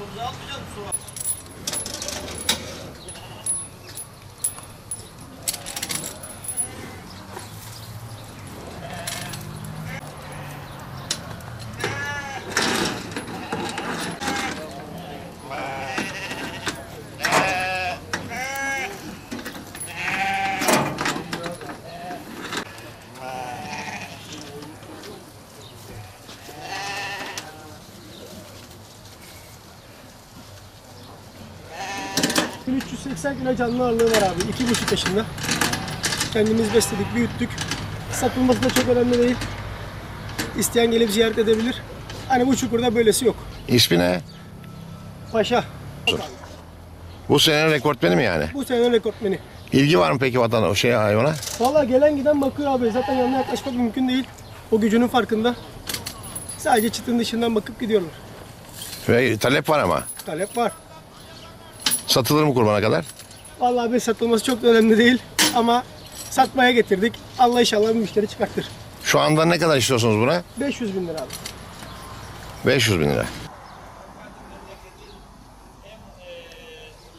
Komuzu almayacaksın sonra. 80 kilo canlı ağırlığı var abi. 2,5 yaşında. Kendimiz besledik, büyüttük. Satılması da çok önemli değil. İsteyen gelip ziyaret edebilir. Hani bu çukurda böylesi yok. İsmi ne? Paşa. Bu senenin rekortmeni mi yani? Bu senenin rekortmeni. İlgi var mı peki vatan o şey hayvana? Valla gelen giden bakıyor abi. Zaten yanına yaklaşmak mümkün değil. O gücünün farkında. Sadece çıtın dışından bakıp gidiyorlar. Ve talep var ama. Talep var. Satılır mı kurbana kadar? Vallahi abi satılması çok da önemli değil. Ama satmaya getirdik. Allah inşallah bir müşteri çıkartır. Şu anda ne kadar istiyorsunuz buna? 500 bin lira abi. 500 bin lira.